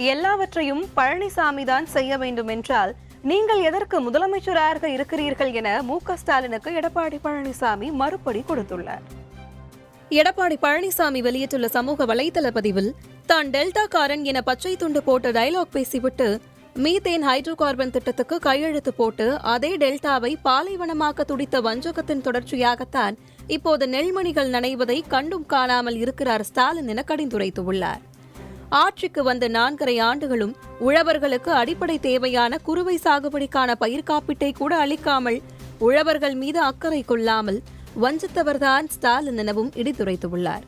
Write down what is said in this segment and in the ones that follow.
எல்லாவற்றையும் பழனிசாமி தான் செய்ய வேண்டும் என்றால் நீங்கள் எதற்கு முதலமைச்சராக இருக்கிறீர்கள் என மு ஸ்டாலினுக்கு எடப்பாடி பழனிசாமி மறுபடி கொடுத்துள்ளார். எடப்பாடி பழனிசாமி வெளியிட்டுள்ள சமூக வலைதள பதிவில் தான் டெல்டாக்காரன் என பச்சை துண்டு போட்டு டைலாக் பேசிவிட்டு மீத்தேன் ஹைட்ரோ கார்பன் திட்டத்துக்கு கையெழுத்து போட்டு அதே டெல்டாவை பாலைவனமாக்க துடித்த வஞ்சகத்தின் தொடர்ச்சியாகத்தான் இப்போது நெல்மணிகள் நனைவதை கண்டும் காணாமல் இருக்கிறார் ஸ்டாலின் என கடிந்துரைத்துள்ளார் ஆட்சிக்கு வந்த நான்கரை ஆண்டுகளும் உழவர்களுக்கு அடிப்படை தேவையான குறுவை சாகுபடிக்கான பயிர் காப்பீட்டை கூட அளிக்காமல் உழவர்கள் மீது அக்கறை கொள்ளாமல் வஞ்சித்தவர்தான் ஸ்டாலின் எனவும் இடித்துரைத்துள்ளார்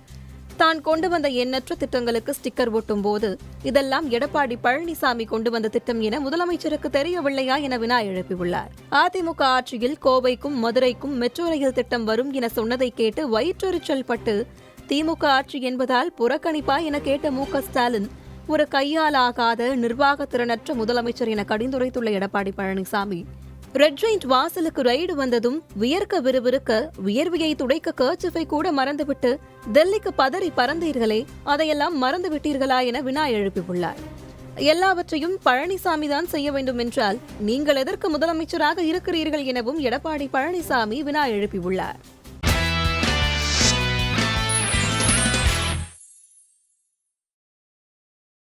தான் கொண்டு வந்த எண்ணற்ற திட்டங்களுக்கு ஸ்டிக்கர் ஒட்டும் போது இதெல்லாம் எடப்பாடி பழனிசாமி கொண்டு வந்த திட்டம் என முதலமைச்சருக்கு தெரியவில்லையா என வினா எழுப்பியுள்ளார் அதிமுக ஆட்சியில் கோவைக்கும் மதுரைக்கும் மெட்ரோ ரயில் திட்டம் வரும் என சொன்னதை கேட்டு வயிற்றெரிச்சல் பட்டு திமுக ஆட்சி என்பதால் புறக்கணிப்பா என கேட்ட மு ஸ்டாலின் ஒரு கையாலாகாத நிர்வாக திறனற்ற முதலமைச்சர் என கடிந்துரைத்துள்ள எடப்பாடி பழனிசாமி. ரெட் ஜெயிண்ட் வாசலுக்கு ரைடு வந்ததும் வியர்க்க விறுவிறுக்க வியர்வையை துடைக்க கர்ச்சிஃபை கூட மறந்துவிட்டு டெல்லிக்கு பதறி பறந்தீர்களே அதையெல்லாம் மறந்து விட்டீர்களா என வினா எழுப்பியுள்ளார். எல்லாவற்றையும் பழனிசாமி தான் செய்ய வேண்டும் என்றால் நீங்கள் எதற்கு முதலமைச்சராக இருக்கிறீர்கள் எனவும் எடப்பாடி பழனிசாமி வினா எழுப்பியுள்ளார்.